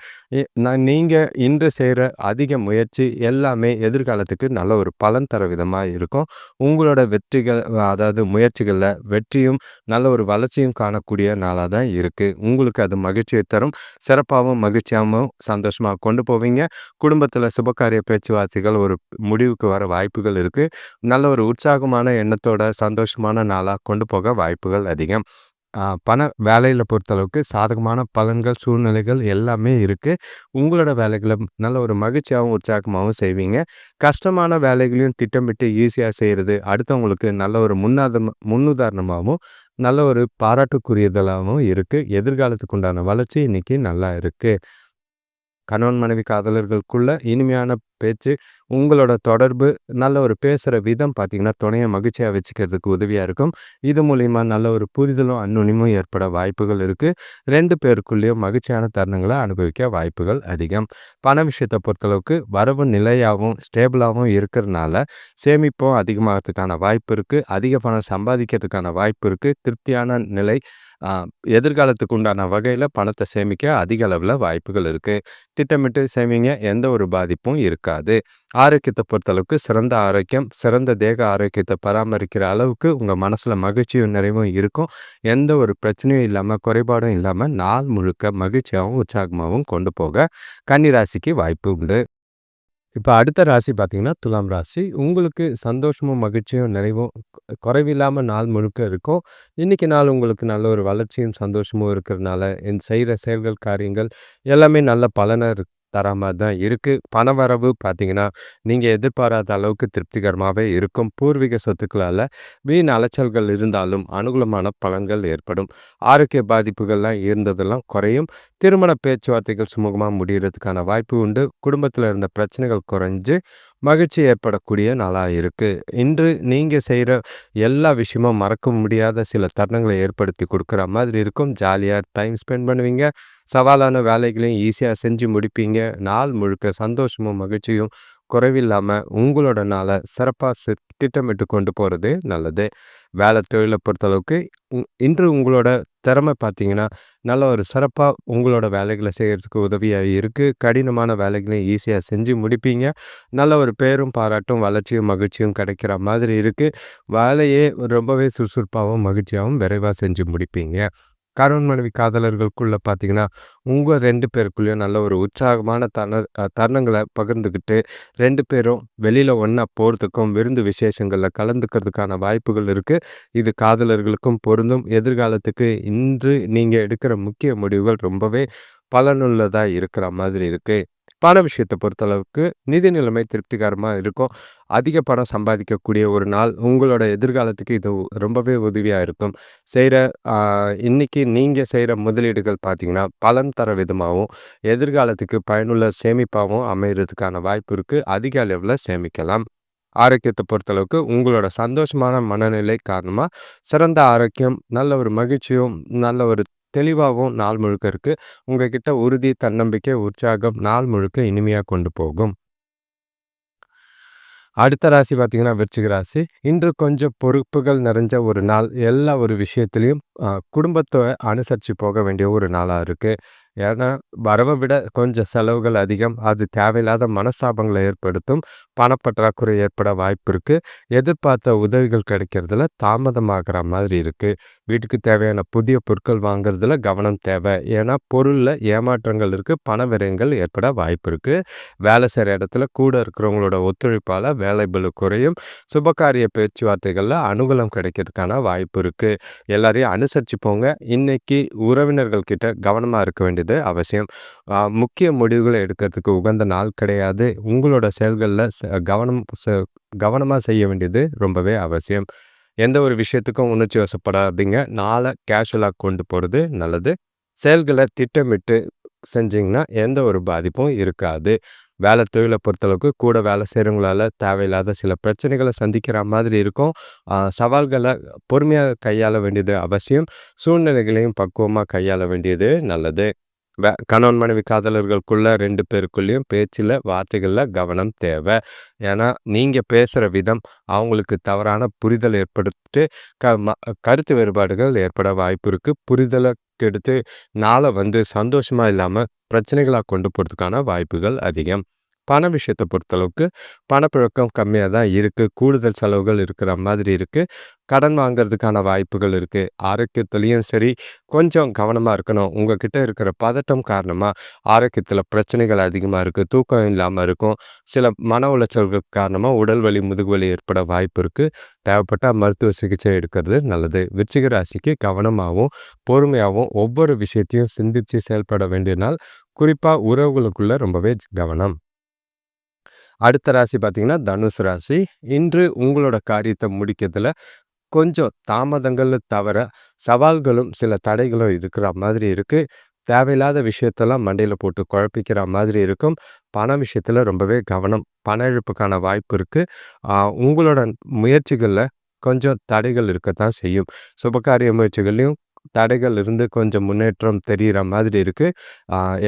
நான் நீங்கள் இன்று செய்கிற அதிக முயற்சி எல்லா எல்லாமே எதிர்காலத்துக்கு நல்ல ஒரு பலன் தர விதமாக இருக்கும். உங்களோட வெற்றிகள் அதாவது முயற்சிகளில் வெற்றியும் நல்ல ஒரு வளர்ச்சியும் காணக்கூடிய நாளாக தான் இருக்குது உங்களுக்கு அது மகிழ்ச்சியை தரும். சிறப்பாகவும் மகிழ்ச்சியாகவும் சந்தோஷமாக கொண்டு போவீங்க. குடும்பத்தில் சுபகாரிய பேச்சுவார்த்தைகள் ஒரு முடிவுக்கு வர வாய்ப்புகள் இருக்குது நல்ல ஒரு உற்சாகமான எண்ணத்தோட சந்தோஷமான நாளாக கொண்டு போக வாய்ப்புகள் அதிகம். பண வேலையில் பொறுத்தளவுக்கு சாதகமான பலன்கள் சூழ்நிலைகள் எல்லாமே இருக்குது உங்களோட வேலைகளை நல்ல ஒரு மகிழ்ச்சியாகவும் உற்சாகமாகவும் செய்வீங்க. கஷ்டமான வேலைகளையும் திட்டமிட்டு ஈஸியாக செய்கிறது அடுத்தவங்களுக்கு நல்ல ஒரு முன்னாதம் முன்னுதாரணமாகவும் நல்ல ஒரு பாராட்டுக்குரியதலாகவும் இருக்குது எதிர்காலத்துக்கு உண்டான வளர்ச்சி இன்றைக்கி நல்லா இருக்குது கணவன் மனைவி காதலர்களுக்குள்ள இனிமையான பேச்சு உங்களோட தொடர்பு நல்ல ஒரு பேசுகிற விதம் பார்த்திங்கன்னா துணையை மகிழ்ச்சியாக வச்சுக்கிறதுக்கு உதவியாக இருக்கும். இது மூலிமா நல்ல ஒரு புரிதலும் அன்னுணிமும் ஏற்பட வாய்ப்புகள் இருக்குது ரெண்டு பேருக்குள்ளேயும் மகிழ்ச்சியான தருணங்களை அனுபவிக்க வாய்ப்புகள் அதிகம். பண விஷயத்தை பொறுத்தளவுக்கு வரவு நிலையாகவும் ஸ்டேபிளாகவும் இருக்கிறதுனால சேமிப்பும் அதிகமாகிறதுக்கான வாய்ப்பு இருக்குது அதிக பணம் சம்பாதிக்கிறதுக்கான வாய்ப்பு இருக்குது திருப்தியான நிலை எதிர்காலத்துக்கு உண்டான வகையில் பணத்தை சேமிக்க அதிக அளவில் வாய்ப்புகள் இருக்குது திட்டமிட்டு சேமிங்க எந்த ஒரு பாதிப்பும் இருக்காது. ஆரோக்கியத்தை பொறுத்தளவுக்கு சிறந்த ஆரோக்கியம் சிறந்த தேக ஆரோக்கியத்தை பராமரிக்கிற அளவுக்கு உங்கள் மனசில் மகிழ்ச்சியும் நிறைவும் இருக்கும். எந்த ஒரு பிரச்சனையும் இல்லாமல் குறைபாடும் இல்லாமல் நாள் முழுக்க மகிழ்ச்சியாகவும் உற்சாகமாகவும் கொண்டு போக கன்னிராசிக்கு வாய்ப்பு உண்டு. இப்போ அடுத்த ராசி பார்த்தீங்கன்னா துலாம் ராசி. உங்களுக்கு சந்தோஷமும் மகிழ்ச்சியும் நிறைவும் குறைவில்லாமல் நாள் முழுக்க இருக்கும். இன்றைக்கி நாள் உங்களுக்கு நல்ல ஒரு வளர்ச்சியும் சந்தோஷமும் இருக்கிறனால என் செய்கிற செயல்கள் காரியங்கள் எல்லாமே நல்ல பலனாக இருக்கு. தர மாதிரி தான் இருக்குது பணவரவு பார்த்தீங்கன்னா நீங்கள் எதிர்பாராத அளவுக்கு திருப்திகரமாகவே இருக்கும். பூர்வீக சொத்துக்களால் வீண் அலைச்சல்கள் இருந்தாலும் அனுகூலமான பலன்கள் ஏற்படும். ஆரோக்கிய பாதிப்புகள்லாம் இருந்ததெல்லாம் குறையும். திருமண பேச்சுவார்த்தைகள் சுமூகமாக முடிகிறதுக்கான வாய்ப்பு உண்டு. குடும்பத்தில் இருந்த பிரச்சனைகள் குறைஞ்சு மகிழ்ச்சி ஏற்படக்கூடிய நாளாக இருக்குது இன்று நீங்கள் செய்கிற எல்லா விஷயமும் மறக்க முடியாத சில தருணங்களை ஏற்படுத்தி கொடுக்குற மாதிரி இருக்கும். ஜாலியாக டைம் ஸ்பெண்ட் பண்ணுவீங்க. சவாலான வேலைகளையும் ஈஸியாக செஞ்சு முடிப்பீங்க. நாள் முழுக்க சந்தோஷமும் மகிழ்ச்சியும் குறைவில்லாமல் உங்களோட நாளை சிறப்பாக திட்டமிட்டு கொண்டு போகிறது நல்லது. வேலை தொழிலை பொறுத்தளவுக்கு இன்று உங்களோட திறமை பார்த்தீங்கன்னா நல்ல ஒரு சிறப்பாக உங்களோட வேலைகளை செய்கிறதுக்கு உதவியாக இருக்குது கடினமான வேலைகளையும் ஈஸியாக செஞ்சு முடிப்பீங்க. நல்ல ஒரு பேரும் பாராட்டும் வளர்ச்சியும் மகிழ்ச்சியும் கிடைக்கிற மாதிரி இருக்குது வேலையே ரொம்பவே சுறுசுறுப்பாகவும் மகிழ்ச்சியாகவும் விரைவாக செஞ்சு முடிப்பீங்க. கணவன் மனைவி காதலர்களுக்குள்ள பார்த்தீங்கன்னா உங்கள் ரெண்டு பேருக்குள்ளேயும் நல்ல ஒரு உற்சாகமான தன தருணங்களை பகிர்ந்துக்கிட்டு ரெண்டு பேரும் வெளியில் ஒன்றா போகிறதுக்கும் விருந்து விசேஷங்களில் கலந்துக்கிறதுக்கான வாய்ப்புகள் இருக்குது இது காதலர்களுக்கும் பொருந்தும். எதிர்காலத்துக்கு இன்று நீங்கள் எடுக்கிற முக்கிய முடிவுகள் ரொம்பவே பலனுள்ளதாக இருக்கிற மாதிரி இருக்குது பண விஷயத்தை பொறுத்தளவுக்கு நிதி நிலைமை திருப்திகரமாக இருக்கும். அதிக பணம் சம்பாதிக்கக்கூடிய ஒரு நாள் உங்களோட எதிர்காலத்துக்கு இது ரொம்பவே உதவியாக இருக்கும். செய்கிற இன்றைக்கி நீங்கள் செய்கிற முதலீடுகள் பார்த்திங்கன்னா பலன் தர விதமாகவும் எதிர்காலத்துக்கு பயனுள்ள சேமிப்பாகவும் அமைகிறதுக்கான வாய்ப்பு இருக்குது அதிக அளவில் சேமிக்கலாம். ஆரோக்கியத்தை பொறுத்தளவுக்கு உங்களோட சந்தோஷமான மனநிலை காரணமாக சிறந்த ஆரோக்கியம் நல்ல ஒரு மகிழ்ச்சியும் நல்ல ஒரு தெளிவாகவும் நாள் முழுக்க இருக்குது உங்ககிட்ட உறுதி தன்னம்பிக்கை உற்சாகம் நாள் முழுக்க இனிமையாக கொண்டு போகும். அடுத்த ராசி பார்த்திங்கன்னா விருச்சிக ராசி. இன்று கொஞ்சம் பொறுப்புகள் நிறைஞ்ச ஒரு நாள். எல்லா ஒரு விஷயத்துலையும் குடும்பத்தை அனுசரித்து போக வேண்டிய ஒரு நாளாக இருக்குது ஏன்னா வரவை விட கொஞ்சம் செலவுகள் அதிகம். அது தேவையில்லாத மனஸ்தாபங்களை ஏற்படுத்தும். பணப்பற்றாக்குறை ஏற்பட வாய்ப்பு இருக்குது எதிர்பார்த்த உதவிகள் கிடைக்கிறதுல தாமதமாகிற மாதிரி இருக்குது வீட்டுக்கு தேவையான புதிய பொருட்கள் வாங்குறதுல கவனம் தேவை. ஏன்னா பொருளில் ஏமாற்றங்கள் இருக்குது பண விரயங்கள் ஏற்பட வாய்ப்பு இருக்குது வேலை செய்கிற இடத்துல கூட இருக்கிறவங்களோட ஒத்துழைப்பால் வேலை பலு குறையும். சுபகாரிய பேச்சுவார்த்தைகளில் அனுகூலம் கிடைக்கிறதுக்கான வாய்ப்பு இருக்குது எல்லாரையும் அனுசரித்து போங்க. இன்றைக்கி உறவினர்கள்கிட்ட கவனமாக இருக்க வேண்டியது வேண்டியது அவசியம். முக்கிய முடிவுகளை எடுக்கிறதுக்கு உகந்த நாள் கிடையாது. உங்களோட செயல்களில் கவனம் கவனமாக செய்ய வேண்டியது ரொம்பவே அவசியம். எந்த ஒரு விஷயத்துக்கும் உணர்ச்சி வசப்படாதீங்க. நாளை கேஷுவலாக கொண்டு போகிறது நல்லது. செயல்களை திட்டமிட்டு செஞ்சிங்கன்னா எந்த ஒரு பாதிப்பும் இருக்காது. வேலை தொழிலை பொறுத்தளவுக்கு கூட வேலை செய்கிறவங்களால தேவையில்லாத சில பிரச்சனைகளை சந்திக்கிற மாதிரி இருக்கும். சவால்களை பொறுமையாக கையாள வேண்டியது அவசியம். சூழ்நிலைகளையும் பக்குவமாக கையாள வேண்டியது நல்லது. வே கணவன் மனைவி காதலர்களுக்குள்ளே ரெண்டு பேருக்குள்ளேயும் பேச்சில் வார்த்தைகளில் கவனம் தேவை. ஏன்னா நீங்கள் பேசுகிற விதம் அவங்களுக்கு தவறான புரிதல் ஏற்படுத்திட்டு க ம கருத்து வேறுபாடுகள் ஏற்பட வாய்ப்பு இருக்குது புரிதலை கெடுத்து நாளை வந்து சந்தோஷமாக இல்லாமல் பிரச்சனைகளாக கொண்டு போகிறதுக்கான வாய்ப்புகள் அதிகம். பண விஷயத்தை பொறுத்தளவுக்கு பணப்புழக்கம் கம்மியாக தான் இருக்குது கூடுதல் செலவுகள் இருக்கிற மாதிரி இருக்குது கடன் வாங்கிறதுக்கான வாய்ப்புகள் இருக்குது ஆரோக்கியத்துலேயும் சரி கொஞ்சம் கவனமாக இருக்கணும். உங்ககிட்ட இருக்கிற பதட்டம் காரணமாக ஆரோக்கியத்தில் பிரச்சனைகள் அதிகமாக இருக்குது தூக்கம் இல்லாமல் இருக்கும். சில மன உளைச்சல்கள் காரணமாக உடல் வலி முதுகுவலி ஏற்பட வாய்ப்பு இருக்குது தேவைப்பட்டால் மருத்துவ சிகிச்சை எடுக்கிறது நல்லது. விருச்சிக ராசிக்கு கவனமாகவும் பொறுமையாகவும் ஒவ்வொரு விஷயத்தையும் சிந்தித்து செயல்பட வேண்டிய நாள். குறிப்பாக உறவுகளுக்குள்ளே ரொம்பவே கவனம். அடுத்த ராசி பார்த்தீங்கன்னா தனுசு ராசி. இன்று உங்களோட காரியத்தை முடிக்கிறதுல கொஞ்சம் தாமதங்கள் தவிர சவால்களும் சில தடைகளும் இருக்கிற மாதிரி இருக்குது தேவையில்லாத விஷயத்தெல்லாம் மண்டையில் போட்டு குழப்பிக்கிற மாதிரி இருக்கும். பண விஷயத்தில் ரொம்பவே கவனம் பண இழப்புக்கான வாய்ப்பு இருக்குது உங்களோட முயற்சிகளில் கொஞ்சம் தடைகள் இருக்கத்தான் செய்யும். சுபகாரிய முயற்சிகள்லையும் தடைகள் இருந்து கொஞ்சம் முன்னேற்றம் தெரிகிற மாதிரி இருக்குது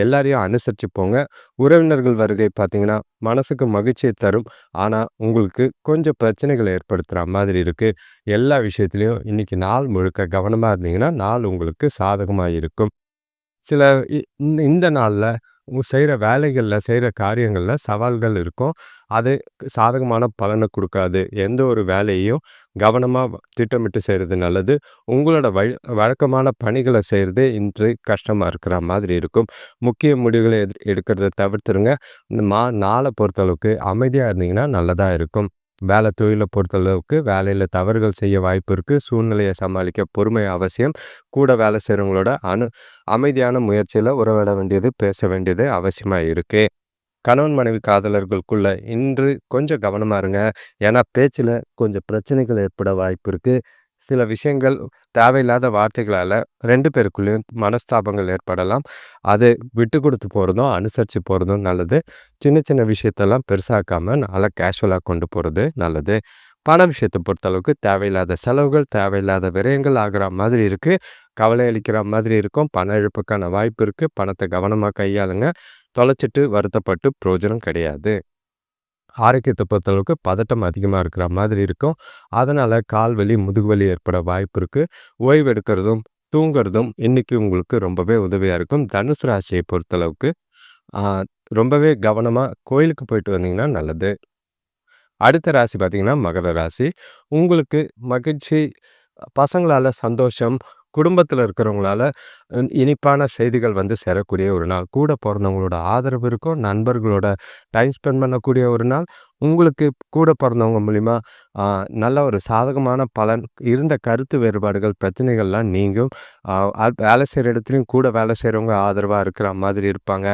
எல்லாரையும் அனுசரித்து போங்க உறவினர்கள் வருகை பார்த்திங்கன்னா மனசுக்கு மகிழ்ச்சியை தரும். ஆனால் உங்களுக்கு கொஞ்சம் பிரச்சனைகளை ஏற்படுத்துகிற மாதிரி இருக்குது எல்லா விஷயத்துலையும் இன்றைக்கி நாள் முழுக்க கவனமாக இருந்தீங்கன்னா நாள் உங்களுக்கு சாதகமாக இருக்கும் சில இந்த நாளில் செய்கிற வேலைகளில் செய்கிற காரியங்களில் சவால்கள் இருக்கும். அது சாதகமான பலனை கொடுக்காது. எந்த ஒரு வேலையையும் கவனமாக திட்டமிட்டு செய்கிறது நல்லது. உங்களோட வழி வழக்கமான பணிகளை செய்கிறது இன்று கஷ்டமாக இருக்கிற மாதிரி இருக்கும். முக்கிய முடிவுகளை எடு எடுக்கிறத தவிர்த்துருங்க. இந்த மா நாளை பொறுத்தளவுக்கு அமைதியாக இருந்தீங்கன்னா நல்லதாக இருக்கும். வேலை தொழிலை பொறுத்தளவுக்கு வேலையில் தவறுகள் செய்ய வாய்ப்பு இருக்குது சூழ்நிலையை சமாளிக்க பொறுமை அவசியம். கூட வேலை செய்கிறவங்களோட அணு அமைதியான முயற்சியில் உறவிட வேண்டியது பேச வேண்டியது அவசியமாக இருக்குது கணவன் மனைவி காதலர்களுக்குள்ள இன்று கொஞ்சம் கவனமாக இருங்க. ஏன்னா பேச்சில் கொஞ்சம் பிரச்சனைகள் ஏற்பட வாய்ப்பு இருக்குது சில விஷயங்கள் தேவையில்லாத வார்த்தைகளால் ரெண்டு பேருக்குள்ளேயும் மனஸ்தாபங்கள் ஏற்படலாம். அது விட்டு கொடுத்து போகிறதும் அனுசரித்து போகிறதும் நல்லது. சின்ன சின்ன விஷயத்தெல்லாம் பெருசாக்காமல் நல்லா கேஷுவலாக கொண்டு போகிறது நல்லது. பண விஷயத்தை பொறுத்தளவுக்கு தேவையில்லாத செலவுகள் தேவையில்லாத விரயங்கள் ஆகிற மாதிரி இருக்குது கவலை அளிக்கிற மாதிரி இருக்கும். பண இழப்புக்கான வாய்ப்பு இருக்குது பணத்தை கவனமாக கையாளுங்க. தொலைச்சிட்டு வருத்தப்பட்டு பிரயோஜனம் கிடையாது. ஆரோக்கியத்தை பொறுத்தளவுக்கு பதட்டம் அதிகமாக இருக்கிற மாதிரி இருக்கும். அதனால் கால் வலி முதுகு வலி ஏற்பட வாய்ப்பு இருக்குது ஓய்வு எடுக்கிறதும் தூங்குறதும் இன்றைக்கி உங்களுக்கு ரொம்பவே உதவியாக இருக்கும். தனுசு ராசியை பொறுத்தளவுக்கு ரொம்பவே கவனமாக கோயிலுக்கு போயிட்டு வந்தீங்கன்னா நல்லது. அடுத்த ராசி பார்த்திங்கன்னா மகர ராசி. உங்களுக்கு மகிழ்ச்சி பசங்களால் சந்தோஷம் குடும்பத்தில் இருக்கிறவங்களால இனிப்பான செய்திகள் வந்து சேரக்கூடிய ஒரு நாள். கூட பிறந்தவங்களோட ஆதரவு இருக்கும் நண்பர்களோட டைம் ஸ்பெண்ட் பண்ணக்கூடிய ஒரு நாள். உங்களுக்கு கூட பிறந்தவங்க மூலிமா நல்ல ஒரு சாதகமான பலன் இருந்த கருத்து வேறுபாடுகள் பிரச்சனைகள்லாம் நீங்கும். வேலை செய்கிற இடத்துலையும் கூட வேலை செய்கிறவங்க ஆதரவாக இருக்கிற மாதிரி இருப்பாங்க.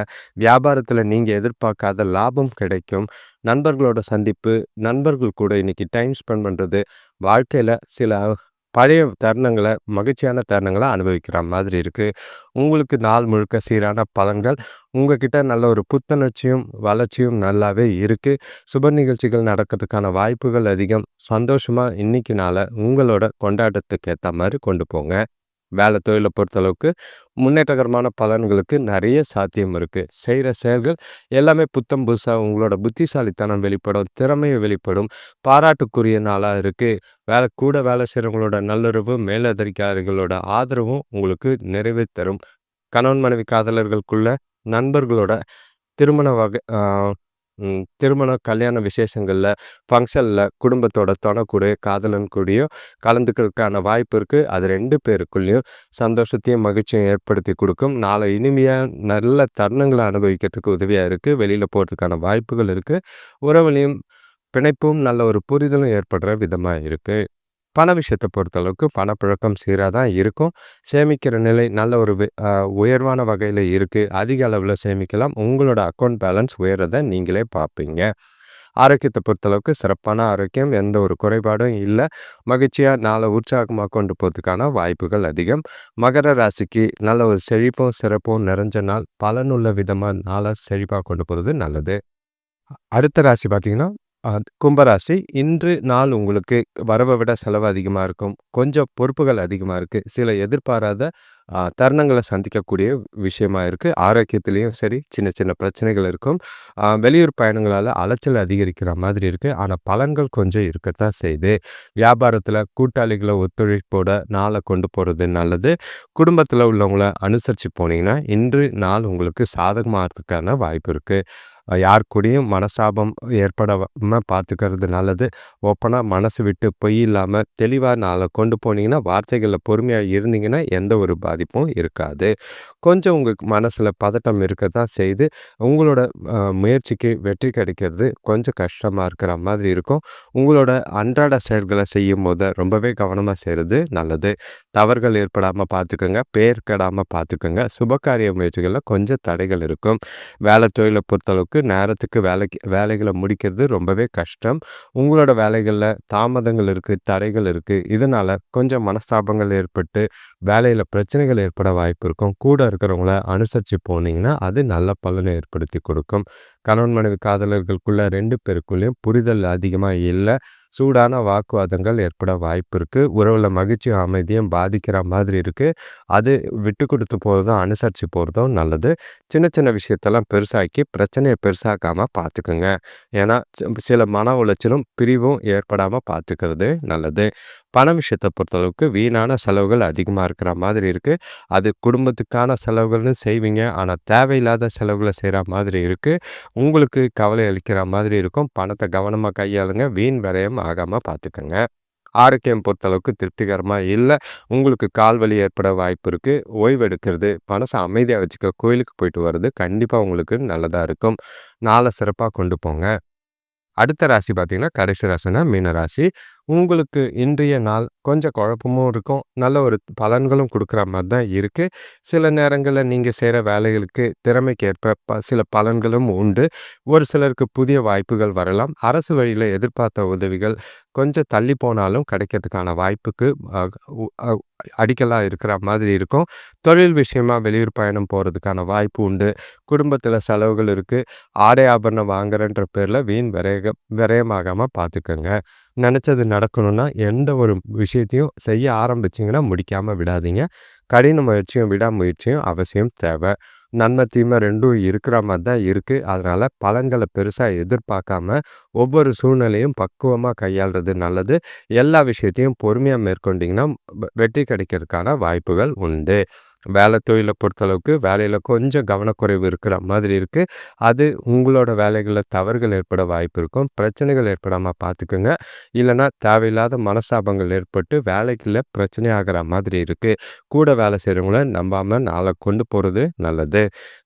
வியாபாரத்தில் நீங்கள் எதிர்பார்க்காத லாபம் கிடைக்கும். நண்பர்களோட சந்திப்பு நண்பர்கள் கூட இன்றைக்கி டைம் ஸ்பெண்ட் பண்ணுறது வாழ்க்கையில் சில பழைய தருணங்களை மகிழ்ச்சியான தருணங்களை அனுபவிக்கிற மாதிரி இருக்குது உங்களுக்கு நாள் முழுக்க சீரான பலன்கள் உங்ககிட்ட நல்ல ஒரு புத்துணர்ச்சியும் வளர்ச்சியும் நல்லாவே இருக்குது சுப நிகழ்ச்சிகள் நடக்கிறதுக்கான வாய்ப்புகள் அதிகம். சந்தோஷமாக இன்னைக்கு நாளை உங்களோட கொண்டாட்டத்துக்கு ஏற்ற மாதிரி கொண்டு போங்க. வேலை தொழிலை பொறுத்தளவுக்கு முன்னேற்றகரமான பலன்களுக்கு நிறைய சாத்தியம் இருக்குது செய்கிற செயல்கள் எல்லாமே புத்தம் புதுசாக உங்களோட புத்திசாலித்தனம் வெளிப்படும் திறமையை வெளிப்படும் பாராட்டுக்குரிய நாளாக இருக்குது வேலை கூட வேலை செய்கிறவங்களோட நல்லுறவு மேலதிகாரிகளோட ஆதரவும் உங்களுக்கு நிறைவே தரும். கணவன் மனைவி காதலர்களுக்குள்ள நண்பர்களோட திருமண வகை திருமணம் கல்யாண விசேஷங்களில் ஃபங்க்ஷனில் குடும்பத்தோட துணை காதலன் கூடயும் கலந்துக்கிறதுக்கான வாய்ப்பு இருக்குது அது ரெண்டு பேருக்குள்ளேயும் சந்தோஷத்தையும் மகிழ்ச்சியும் ஏற்படுத்தி கொடுக்கும். நாளை இனிமையாக நல்ல தருணங்களை அனுபவிக்கிறதுக்கு உதவியாக இருக்குது வெளியில் போகிறதுக்கான வாய்ப்புகள் இருக்குது உறவுலையும் பிணைப்பும் நல்ல ஒரு புரிதலும் ஏற்படுற விதமாக இருக்குது பண விஷயத்தை பொறுத்தளவுக்கு பணப்புழக்கம் சீராக தான் இருக்கும். சேமிக்கிற நிலை நல்ல ஒரு உயர்வான வகையில் இருக்குது அதிக அளவில் சேமிக்கலாம். உங்களோட அக்கௌண்ட் பேலன்ஸ் உயரதை நீங்களே பார்ப்பீங்க ஆரோக்கியத்தை பொறுத்தளவுக்கு சிறப்பான ஆரோக்கியம். எந்த ஒரு குறைபாடும் இல்லை. மகிழ்ச்சியாக நாளை உற்சாகமாக கொண்டு போகிறதுக்கான வாய்ப்புகள் அதிகம். மகர ராசிக்கு நல்ல ஒரு செழிப்பும் சிறப்பும் நிறைஞ்ச நாள். பலனுள்ள விதமாக நாளாக செழிப்பாக கொண்டு போகிறது நல்லது. அடுத்த ராசி பார்த்திங்கன்னா கும்பராசி இன்று நாள் உங்களுக்கு வரவை விட செலவு அதிகமாக இருக்கும். கொஞ்சம் பொறுப்புகள் அதிகமாக இருக்குது சில எதிர்பாராத தருணங்களை சந்திக்கக்கூடிய விஷயமா இருக்குது ஆரோக்கியத்துலேயும் சரி சின்ன சின்ன பிரச்சனைகள் இருக்கும். வெளியூர் பயணங்களால் அலைச்சல் அதிகரிக்கிற மாதிரி இருக்குது ஆனால் பலன்கள் கொஞ்சம் இருக்கத்தான் செய்யுது. வியாபாரத்தில் கூட்டாளிகளை ஒத்துழைப்போட நாளை கொண்டு போகிறது நல்லது. குடும்பத்தில் உள்ளவங்கள அனுசரித்து போனீங்கன்னா இன்று நாள் உங்களுக்கு சாதகமாகிறதுக்கான வாய்ப்பு இருக்குது யார் கூடயும் மனசாபம் ஏற்படாமல் பார்த்துக்கிறது நல்லது. ஓப்பனாக மனசு விட்டு பொய் இல்லாமல் தெளிவாக நாளை கொண்டு போனீங்கன்னா வார்த்தைகளில் பொறுமையாக இருந்தீங்கன்னா எந்த ஒரு பாதிப்பும் இருக்காது. கொஞ்சம் உங்கள் மனசில் பதட்டம் இருக்க தான் செய்து உங்களோட முயற்சிக்கு வெற்றி கிடைக்கிறது கொஞ்சம் கஷ்டமாக இருக்கிற மாதிரி இருக்கும். உங்களோட அன்றாட செயல்களை செய்யும் போது ரொம்பவே கவனமாக செய்கிறது நல்லது. தவறுகள் ஏற்படாமல் பார்த்துக்கோங்க பேர் கெடாமல் பார்த்துக்கோங்க சுபகாரிய முயற்சிகளில் கொஞ்சம் தடைகள் இருக்கும். வேலை தொழிலை பொறுத்தளவுக்கு நேரத்துக்கு வேலைக்கு வேலைகளை முடிக்கிறது ரொம்பவே கஷ்டம். உங்களோட வேலைகளில் தாமதங்கள் இருக்குது தடைகள் இருக்குது இதனால் கொஞ்சம் மனஸ்தாபங்கள் ஏற்பட்டு வேலையில் பிரச்சனைகள் ஏற்பட வாய்ப்பு இருக்கும். கூட இருக்கிறவங்கள அனுசரித்து போனீங்கன்னா அது நல்ல பலனை ஏற்படுத்தி கொடுக்கும். கணவன் மனைவி காதலர்களுக்குள்ள ரெண்டு பேருக்குள்ளேயும் புரிதல் அதிகமாக இல்லை. சூடான வாக்குவாதங்கள் ஏற்பட வாய்ப்பு இருக்குது உறவில் மகிழ்ச்சியும் அமைதியும் பாதிக்கிற மாதிரி இருக்குது அது விட்டு கொடுத்து போகிறதும் அனுசரித்து போகிறதும் நல்லது. சின்ன சின்ன விஷயத்தெல்லாம் பெருசாக்கி பிரச்சனையை பெருசாக்காமல் பார்த்துக்குங்க ஏன்னா சில மன உளைச்சலும் பிரிவும் ஏற்படாமல் பார்த்துக்கிறது நல்லது. பண விஷயத்தை பொறுத்தளவுக்கு வீணான செலவுகள் அதிகமாக இருக்கிற மாதிரி இருக்குது அது குடும்பத்துக்கான செலவுகள்னு செய்வீங்க. ஆனால் தேவையில்லாத செலவுகளை செய்கிற மாதிரி இருக்குது உங்களுக்கு கவலை அளிக்கிற மாதிரி இருக்கும். பணத்தை கவனமாக கையாளுங்க. வீண் விரயம் ஆகாமல் பார்த்துக்கோங்க. ஆரோக்கியம் பொறுத்தளவுக்கு திருப்திகரமாக இல்லை. உங்களுக்கு கால் வலி ஏற்பட வாய்ப்பு இருக்குது ஓய்வு எடுக்கிறது மனசை அமைதியாக வச்சுக்க கோயிலுக்கு போயிட்டு வர்றது கண்டிப்பாக உங்களுக்கு நல்லதாக இருக்கும். நாளை சிறப்பாக கொண்டு போங்க. அடுத்த ராசி பார்த்தீங்கன்னா கடைசி ராசினா மீன ராசி உங்களுக்கு இன்றைய நாள் கொஞ்சம் குழப்பமும் இருக்கும். நல்ல ஒரு பலன்களும் கொடுக்குற மாதிரி தான் இருக்குது சில நேரங்களில் நீங்கள் செய்கிற வேலைகளுக்கு திறமைக்கேற்ப ப சில பலன்களும் உண்டு. ஒரு சிலருக்கு புதிய வாய்ப்புகள் வரலாம். அரசு வழியில் எதிர்பார்த்த உதவிகள் கொஞ்சம் தள்ளி போனாலும் கிடைக்கிறதுக்கான வாய்ப்புக்கு அடிக்கலாக இருக்கிற மாதிரி இருக்கும். தொழில் விஷயமா வெளியூர் பயணம் போகிறதுக்கான வாய்ப்பு உண்டு. குடும்பத்தில் செலவுகள் இருக்குது ஆடை ஆபரணம் வாங்குறன்ற பேரில் வீண் விரய விரயமாகாமல் பார்த்துக்கோங்க நினச்சது நடக்கணும்னா எந்த ஒரு விஷயத்தையும் செய்ய ஆரம்பிச்சிங்கன்னா முடிக்காமல் விடாதீங்க. கடின முயற்சியும் விடாமுயற்சியும் அவசியம் தேவை. நன்மை தீமை ரெண்டும் இருக்கிற மாதிரி தான் இருக்குது அதனால் பலன்களை பெருசாக எதிர்பார்க்காம ஒவ்வொரு சூழ்நிலையும் பக்குவமாக கையாளுறது நல்லது. எல்லா விஷயத்தையும் பொறுமையாக மேற்கொண்டிங்கன்னா வெற்றி கிடைக்கிறதுக்கான வாய்ப்புகள் உண்டு. வேலை தொழிலை பொறுத்தளவுக்கு வேலையில் கொஞ்சம் கவனக்குறைவு இருக்கிற மாதிரி இருக்குது அது உங்களோட வேலைகளில் தவறுகள் ஏற்பட வாய்ப்பு இருக்கும். பிரச்சனைகள் ஏற்படாமல் பார்த்துக்குங்க. இல்லைனா தேவையில்லாத மனஸ்தாபங்கள் ஏற்பட்டு வேலைக்குள்ள பிரச்சனை ஆகிற மாதிரி இருக்குது கூட வேலை செய்கிறவங்கள நம்பாமல் நாளை கொண்டு போகிறது நல்லது.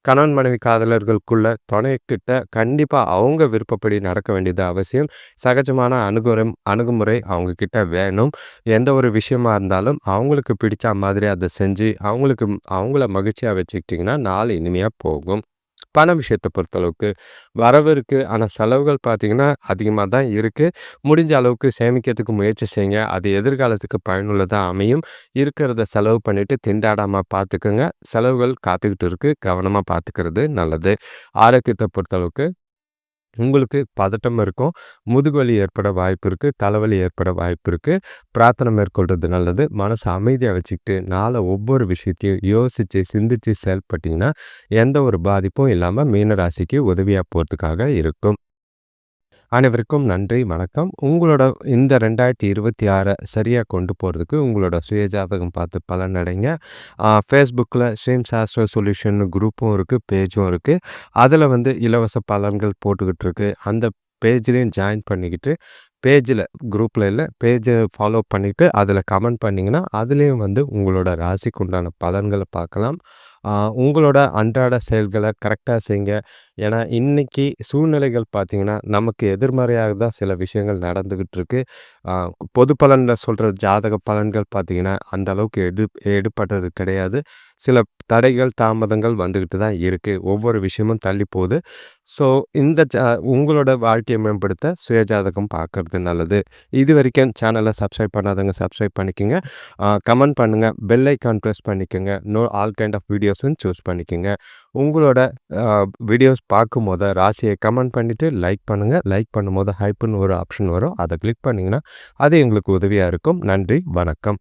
கணவன் மனைவி காதலர்களுக்குள்ள துணைக்கிட்ட கண்டிப்பாக அவங்க விருப்பப்படி நடக்க வேண்டியது அவசியம். சகஜமான அணுகுமுறை அணுகுமுறை அவங்கக்கிட்ட வேணும். எந்த ஒரு விஷயமா இருந்தாலும் அவங்களுக்கு பிடிச்ச மாதிரி அதை செஞ்சு அவங்களுக்கு அவங்கள மகிழ்ச்சியாக வச்சுக்கிட்டிங்கன்னா நாள் இனிமையாக போகும். பண விஷயத்தை பொறுத்தளவுக்கு வரவு இருக்குது ஆனால் செலவுகள் பார்த்திங்கன்னா அதிகமாக தான் இருக்குது முடிஞ்ச அளவுக்கு சேமிக்கிறதுக்கு முயற்சி செய்யுங்க. அது எதிர்காலத்துக்கு பயனுள்ளதாக அமையும். இருக்கிறத செலவு பண்ணிவிட்டு திண்டாடாமல் பார்த்துக்குங்க. செலவுகள் காத்துக்கிட்டு இருக்குது கவனமாக பார்த்துக்கிறது நல்லது. ஆரோக்கியத்தை பொறுத்தளவுக்கு உங்களுக்கு பதட்டம் இருக்கும் முதுகுவலி ஏற்பட வாய்ப்பு இருக்குது தலைவலி ஏற்பட வாய்ப்பு இருக்குது பிரார்த்தனை மேற்கொள்கிறது நல்லது. மனசை அமைதியாக வச்சுக்கிட்டு நாளை ஒவ்வொரு விஷயத்தையும் யோசித்து சிந்தித்து செயல்பட்டிங்கன்னா எந்த ஒரு பாதிப்பும் இல்லாமல் மீனராசிக்கு உதவியாக போகிறதுக்காக இருக்கும். அனைவருக்கும் நன்றி வணக்கம். உங்களோட இந்த ரெண்டாயிரத்தி இருபத்தி ஆறை சரியாக கொண்டு போகிறதுக்கு உங்களோட சுயஜாதகம் பார்த்து பலனடைங்க ஃபேஸ்புக்கில் சேம் சாஸ்ட்ரோ சொல்யூஷன் குரூப்பும் இருக்குது பேஜும் இருக்குது அதில் வந்து இலவச பலன்கள் போட்டுக்கிட்டு இருக்கு. அந்த பேஜ்லேயும் ஜாயின் பண்ணிக்கிட்டு பேஜில் குரூப்பில் இல்லை பேஜை ஃபாலோ பண்ணிவிட்டு அதில் கமெண்ட் பண்ணிங்கன்னா அதுலேயும் வந்து உங்களோட ராசிக்கு உண்டான பலன்களை பார்க்கலாம். உங்களோட அன்றாட செயல்களை கரெக்டாக செய்யுங்க ஏன்னா இன்றைக்கி சூழ்நிலைகள் பார்த்திங்கன்னா நமக்கு எதிர்மறையாக தான் சில விஷயங்கள் நடந்துக்கிட்டு இருக்குது பொது பலனில் சொல்கிற ஜாதக பலன்கள் பார்த்திங்கன்னா அந்த அளவுக்கு எடு எடுப்பட்டது கிடையாது. சில தடைகள் தாமதங்கள் வந்துக்கிட்டு தான் இருக்குது ஒவ்வொரு விஷயமும் தள்ளி போகுது. ஸோ இந்த ஜா உங்களோட வாழ்க்கையை மேம்படுத்த சுயஜாதகம் பார்க்குறது நல்லது. இது வரைக்கும் சேனலை சப்ஸ்கிரைப் பண்ணாதவங்க சப்ஸ்கிரைப் பண்ணிக்கோங்க. கமெண்ட் பண்ணுங்கள் பெல் ஐக்கான் ப்ரெஸ் பண்ணிக்கோங்க. நோ ஆல் கைண்ட் ஆஃப் வீடியோஸும் சூஸ் பண்ணிக்கோங்க. உங்களோட வீடியோஸ் பார்க்கும்போது ராசியை கமெண்ட் பண்ணிவிட்டு லைக் பண்ணுங்கள் லைக் பண்ணும்போது ஹைப்புன்னு ஒரு ஆப்ஷன் வரும். அதை கிளிக் பண்ணிங்கன்னா அது எங்களுக்கு உதவியாக இருக்கும். நன்றி வணக்கம்.